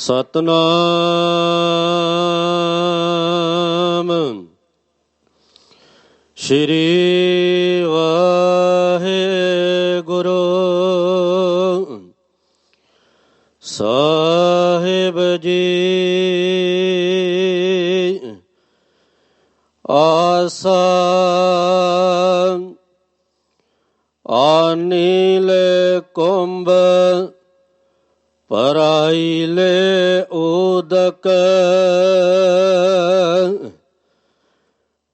ਸਤਨਾਮ। ਸ਼੍ਰੀ ਵਾਹਿਗੁਰੂ। ਸਾਹਿਬ ਜੀ ਆਸਾ ਆਨੀਲ ਕੁੰਭ ਪਰਾਈਲੇ ਉਦਕ।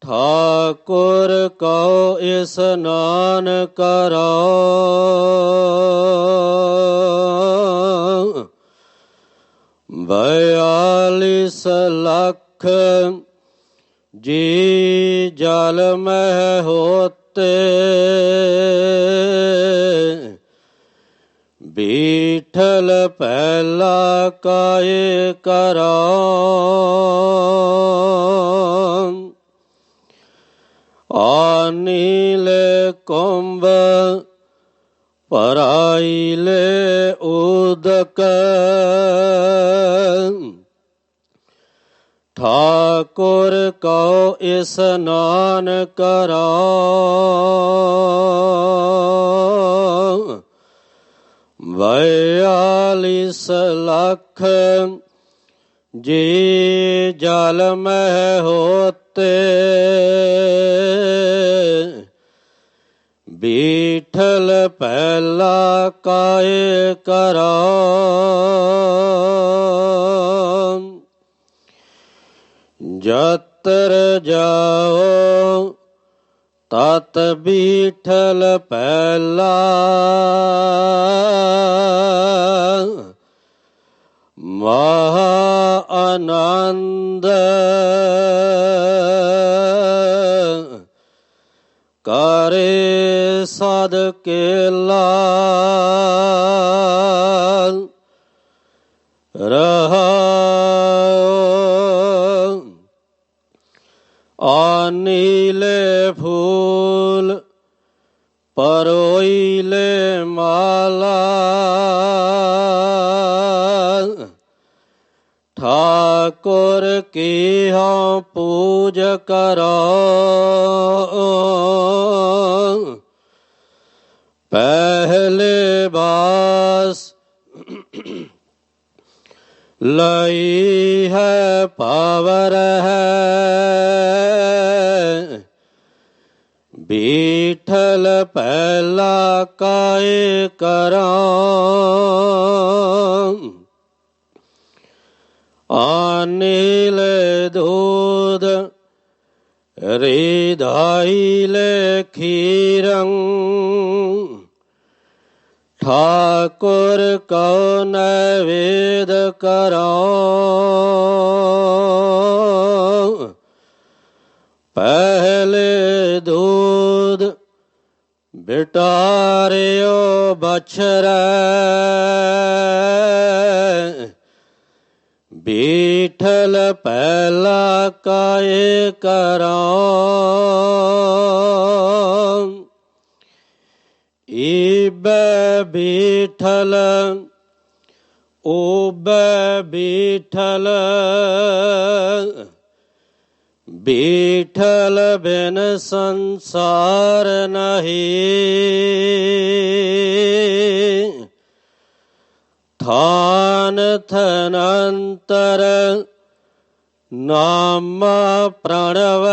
ਠਾਕੁਰ ਕਉ ਇਸਨਾਨ ਕਰੋ ਬਿਆਲਿਸ ਲੱਖ ਜੀ ਜਲ ਮਹਿ ਹੋਤੇ। विठल पहला काय करा। नील कुंभ पराइले उदक। ठाकुर को स्नान करा। बयालीस लख जी जल में होते। बीठल पहला काय कर। जत्र जाओ ਤਤ ਬੀਠਲ ਪਹਿਲਾ। ਮਹਾ ਆਨੰਦ ਕਰੇ ਸਦ ਕੇਲਾ। ਰਹਾ अनिले फूल, परोइले माला। ठाकुर की हम पूज करो। पहले बास लई है, पावर है। बीठल पहला काय करा अनिल दूध हृदयल खीरं ठाकुर को नैवेद करा पहले दूध बिटारियो बछर बीठल पहला काय कर बीठल ओब बीठल बीठल बिन संसार नहीं। थान थनंतर नाम प्रणव।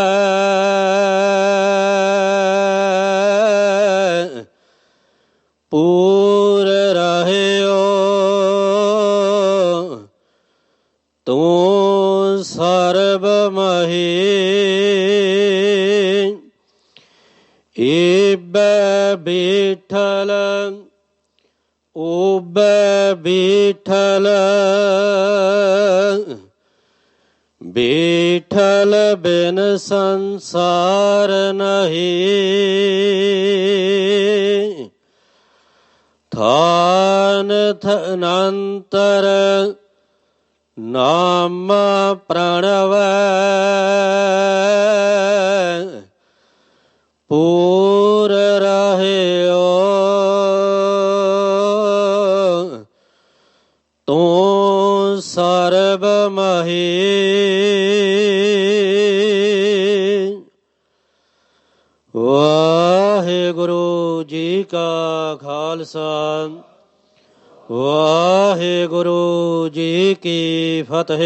पूर रहे हो ඉබ්බ බිඨල ඔබ බිඨල බිඨල බෙන සංසාර නහි ථාන තනන්තර ਨਾਮ ਪ੍ਰਣਵ। ਪੂਰ ਰਹਿਓ। ਤੂੰ ਸਰਬ ਮਹੀ। ਵਾਹਿਗੁਰੂ ਜੀ ਕਾ ਖਾਲਸਾ। ਵਾਹਿਗੁਰੂ ਜੀ ਕੀ ਫਤਿਹ।